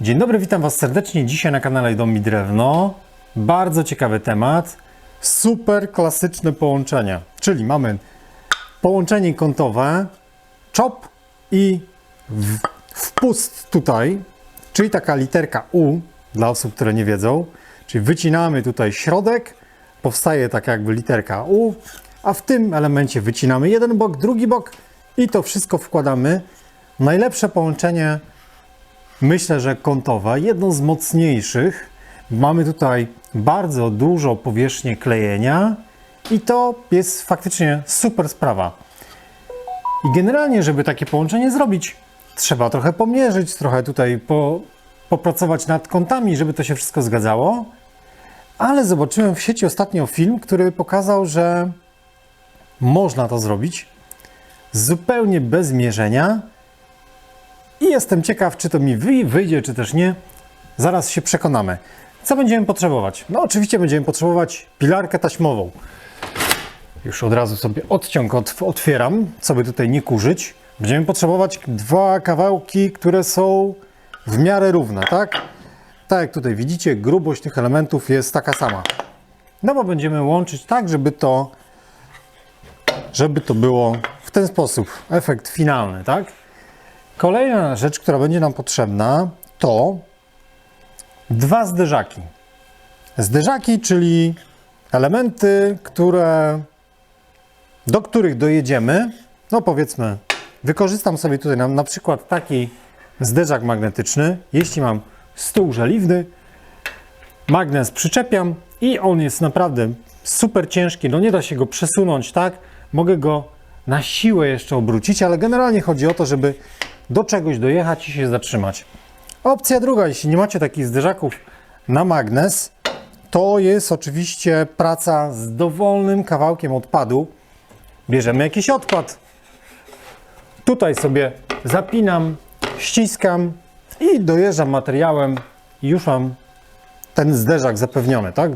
Dzień dobry, witam Was serdecznie. Dzisiaj na kanale Dom Drewno. Bardzo ciekawy temat. Super klasyczne połączenia. Czyli mamy połączenie kątowe, chop i wpust tutaj, czyli taka literka U dla osób, które nie wiedzą. Czyli wycinamy tutaj środek, powstaje tak jakby literka U, a w tym elemencie wycinamy jeden bok, drugi bok i to wszystko wkładamy. Najlepsze połączenie myślę, że kątowe, jedno z mocniejszych. Mamy tutaj bardzo dużo powierzchnię klejenia i to jest faktycznie super sprawa. I generalnie, żeby takie połączenie zrobić, trzeba trochę pomierzyć, trochę tutaj po, popracować nad kątami, żeby to się wszystko zgadzało. Ale zobaczyłem w sieci ostatnio film, który pokazał, że można to zrobić zupełnie bez mierzenia. I jestem ciekaw, czy to mi wy- wyjdzie, czy też nie. Zaraz się przekonamy. Co będziemy potrzebować? No, oczywiście będziemy potrzebować pilarkę taśmową. Już od razu sobie odciąg otw- otwieram, co by tutaj nie kurzyć. Będziemy potrzebować dwa kawałki, które są w miarę równe, tak? Tak jak tutaj widzicie, grubość tych elementów jest taka sama. No bo będziemy łączyć tak, żeby to, żeby to było w ten sposób. Efekt finalny, tak? Kolejna rzecz, która będzie nam potrzebna, to dwa zderzaki. Zderzaki, czyli elementy, które, do których dojedziemy. No powiedzmy, wykorzystam sobie tutaj na, na przykład taki zderzak magnetyczny. Jeśli mam stół żeliwny, magnes przyczepiam i on jest naprawdę super ciężki, no nie da się go przesunąć, tak? Mogę go na siłę jeszcze obrócić, ale generalnie chodzi o to, żeby do czegoś dojechać i się zatrzymać. Opcja druga, jeśli nie macie takich zderzaków na magnes, to jest oczywiście praca z dowolnym kawałkiem odpadu. Bierzemy jakiś odpad, tutaj sobie zapinam, ściskam i dojeżdżam materiałem i już mam ten zderzak zapewniony, tak?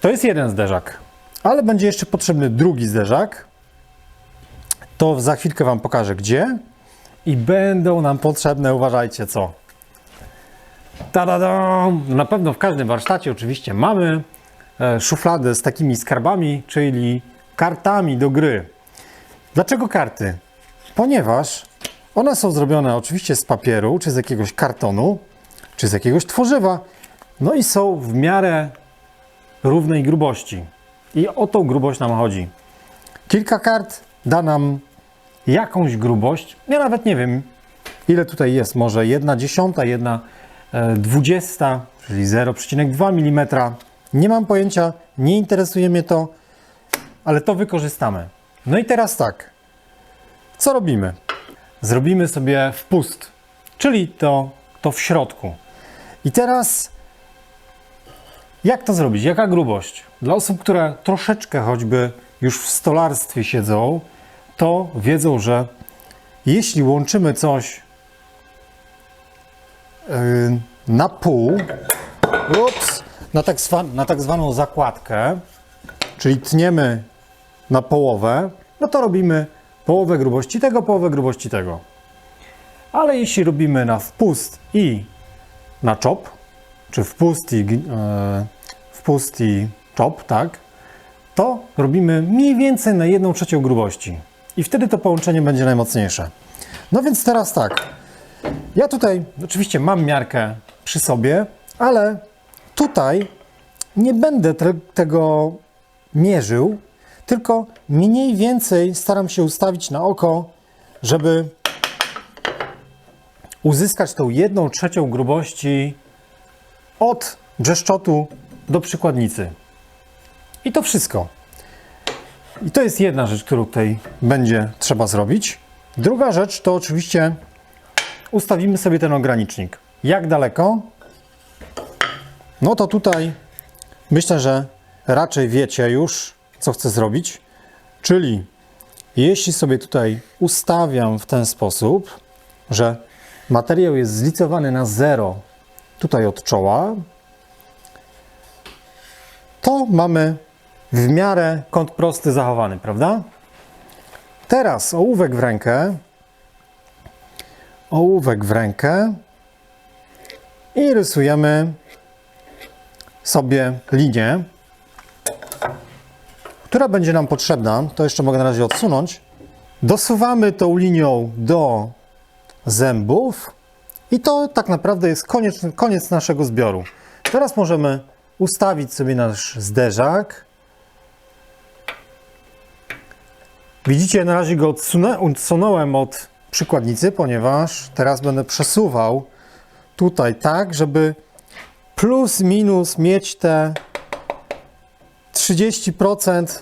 To jest jeden zderzak, ale będzie jeszcze potrzebny drugi zderzak. To za chwilkę Wam pokażę gdzie. I będą nam potrzebne, uważajcie co. Tadadam! Na pewno w każdym warsztacie oczywiście mamy e, szufladę z takimi skarbami, czyli kartami do gry. Dlaczego karty? Ponieważ one są zrobione oczywiście z papieru, czy z jakiegoś kartonu, czy z jakiegoś tworzywa, no i są w miarę równej grubości. I o tą grubość nam chodzi. Kilka kart da nam jakąś grubość. Ja nawet nie wiem, ile tutaj jest. Może jedna dziesiąta, jedna e, dwudziesta, czyli 0,2 mm. Nie mam pojęcia, nie interesuje mnie to, ale to wykorzystamy. No i teraz tak. Co robimy? Zrobimy sobie wpust, czyli to, to w środku. I teraz jak to zrobić? Jaka grubość? Dla osób, które troszeczkę choćby już w stolarstwie siedzą, to wiedzą, że jeśli łączymy coś yy, na pół, ups, na, tak zwa, na tak zwaną zakładkę, czyli tniemy na połowę, no to robimy połowę grubości tego, połowę grubości tego. Ale jeśli robimy na wpust i na chop, czy wpust i, e, wpust i chop, tak, to robimy mniej więcej na 1 trzecią grubości. I wtedy to połączenie będzie najmocniejsze. No więc teraz tak. Ja tutaj oczywiście mam miarkę przy sobie, ale tutaj nie będę te, tego mierzył, tylko mniej więcej staram się ustawić na oko, żeby uzyskać tą jedną trzecią grubości od brzeszczotu do przykładnicy. I to wszystko. I to jest jedna rzecz, którą tutaj będzie trzeba zrobić. Druga rzecz to oczywiście ustawimy sobie ten ogranicznik. Jak daleko? No to tutaj myślę, że raczej wiecie już, co chcę zrobić. Czyli jeśli sobie tutaj ustawiam w ten sposób, że materiał jest zlicowany na zero tutaj od czoła, to mamy w miarę kąt prosty zachowany, prawda? Teraz ołówek w rękę ołówek w rękę i rysujemy sobie linię, która będzie nam potrzebna. To jeszcze mogę na razie odsunąć. Dosuwamy tą linią do zębów i to tak naprawdę jest koniec, koniec naszego zbioru. Teraz możemy ustawić sobie nasz zderzak. Widzicie, na razie go odsunę, odsunąłem od przykładnicy, ponieważ teraz będę przesuwał tutaj tak, żeby plus minus mieć te 30%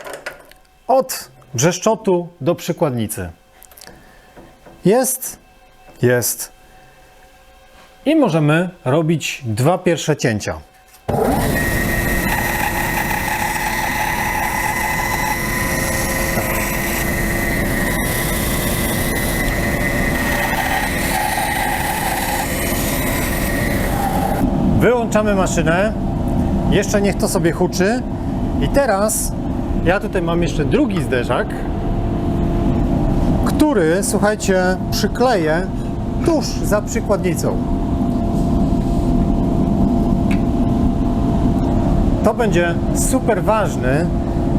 od brzeszczotu do przykładnicy. Jest, jest. I możemy robić dwa pierwsze cięcia. Wyłączamy maszynę. Jeszcze niech to sobie huczy. I teraz ja tutaj mam jeszcze drugi zderzak, który, słuchajcie, przykleję tuż za przykładnicą. To będzie super ważny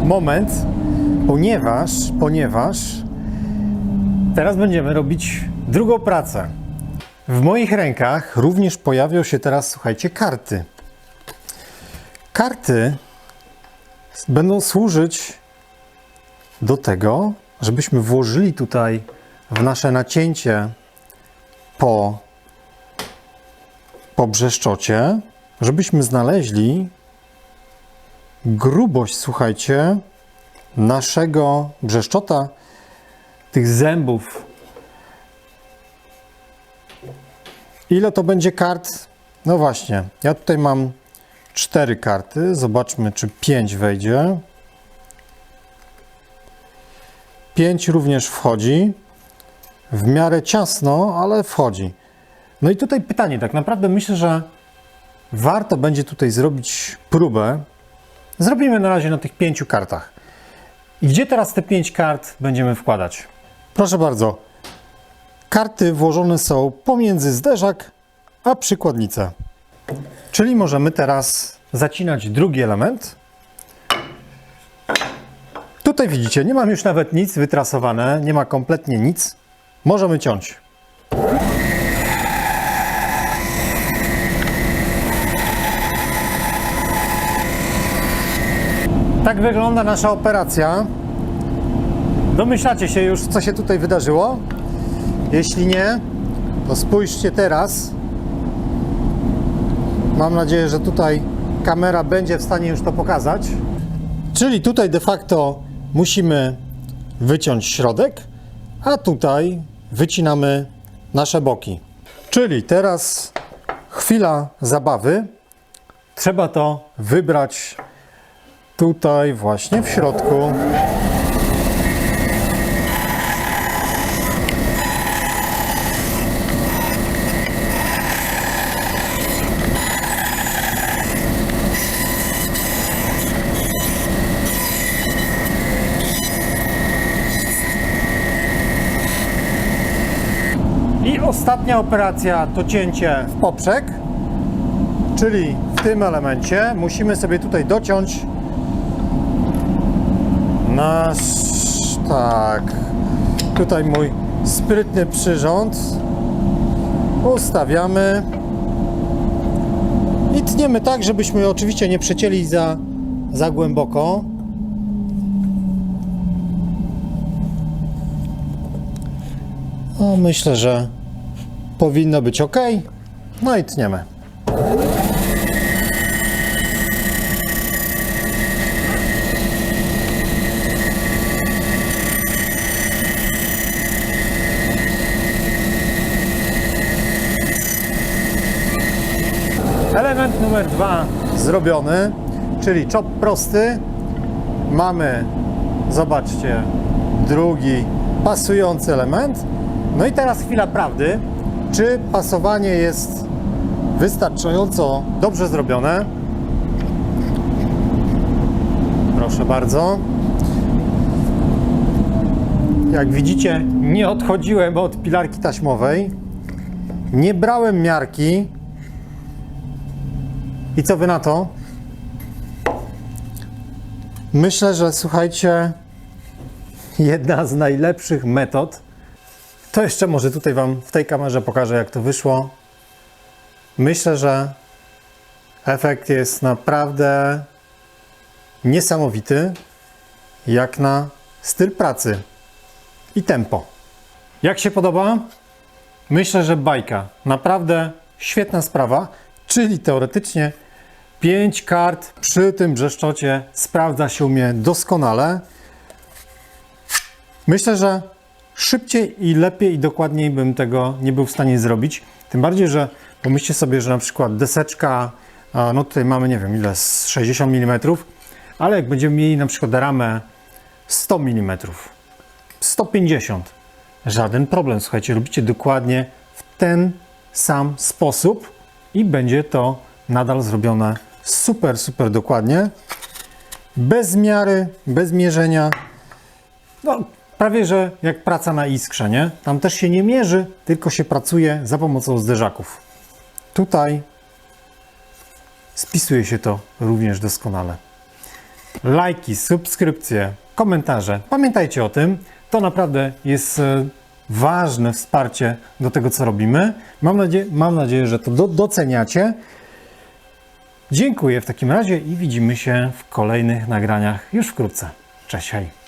moment, ponieważ, ponieważ teraz będziemy robić drugą pracę. W moich rękach również pojawią się teraz, słuchajcie, karty. Karty będą służyć do tego, żebyśmy włożyli tutaj w nasze nacięcie po, po brzeszczocie, żebyśmy znaleźli grubość, słuchajcie, naszego brzeszczota, tych zębów. Ile to będzie kart? No właśnie, ja tutaj mam cztery karty. Zobaczmy, czy pięć wejdzie. Pięć również wchodzi. W miarę ciasno, ale wchodzi. No i tutaj pytanie, tak naprawdę myślę, że warto będzie tutaj zrobić próbę. Zrobimy na razie na tych pięciu kartach. I gdzie teraz te pięć kart będziemy wkładać? Proszę bardzo. Karty włożone są pomiędzy zderzak a przykładnicę. Czyli możemy teraz zacinać drugi element. Tutaj widzicie, nie mam już nawet nic wytrasowane, nie ma kompletnie nic. Możemy ciąć. Tak wygląda nasza operacja. Domyślacie się już, co się tutaj wydarzyło? Jeśli nie, to spójrzcie teraz. Mam nadzieję, że tutaj kamera będzie w stanie już to pokazać. Czyli tutaj de facto musimy wyciąć środek, a tutaj wycinamy nasze boki. Czyli teraz chwila zabawy. Trzeba to wybrać tutaj właśnie w środku. Ostatnia operacja to cięcie w poprzek, czyli w tym elemencie musimy sobie tutaj dociąć nasz, tak, tutaj mój sprytny przyrząd ustawiamy i tniemy tak, żebyśmy oczywiście nie przecięli za, za głęboko. No, myślę, że powinno być ok. No i tniemy. Element numer dwa zrobiony, czyli czop prosty. Mamy, zobaczcie, drugi pasujący element. No i teraz chwila prawdy. Czy pasowanie jest wystarczająco dobrze zrobione? Proszę bardzo. Jak widzicie, nie odchodziłem od pilarki taśmowej. Nie brałem miarki. I co wy na to? Myślę, że słuchajcie, jedna z najlepszych metod. To jeszcze może tutaj Wam w tej kamerze pokażę, jak to wyszło. Myślę, że efekt jest naprawdę niesamowity, jak na styl pracy i tempo. Jak się podoba? Myślę, że bajka. Naprawdę świetna sprawa, czyli teoretycznie 5 kart przy tym brzeszczocie sprawdza się u mnie doskonale. Myślę, że szybciej i lepiej i dokładniej bym tego nie był w stanie zrobić. Tym bardziej, że pomyślcie sobie, że na przykład deseczka, no tutaj mamy, nie wiem ile, z 60 mm, ale jak będziemy mieli na przykład ramę 100 mm, 150, żaden problem. Słuchajcie, robicie dokładnie w ten sam sposób i będzie to nadal zrobione super, super dokładnie. Bez miary, bez mierzenia. No, prawie że jak praca na iskrze, nie? Tam też się nie mierzy, tylko się pracuje za pomocą zderzaków. Tutaj spisuje się to również doskonale. Lajki, subskrypcje, komentarze. Pamiętajcie o tym. To naprawdę jest e, ważne wsparcie do tego, co robimy. Mam nadzieję, mam nadzieję że to do, doceniacie. Dziękuję w takim razie i widzimy się w kolejnych nagraniach już wkrótce. Cześć, hej.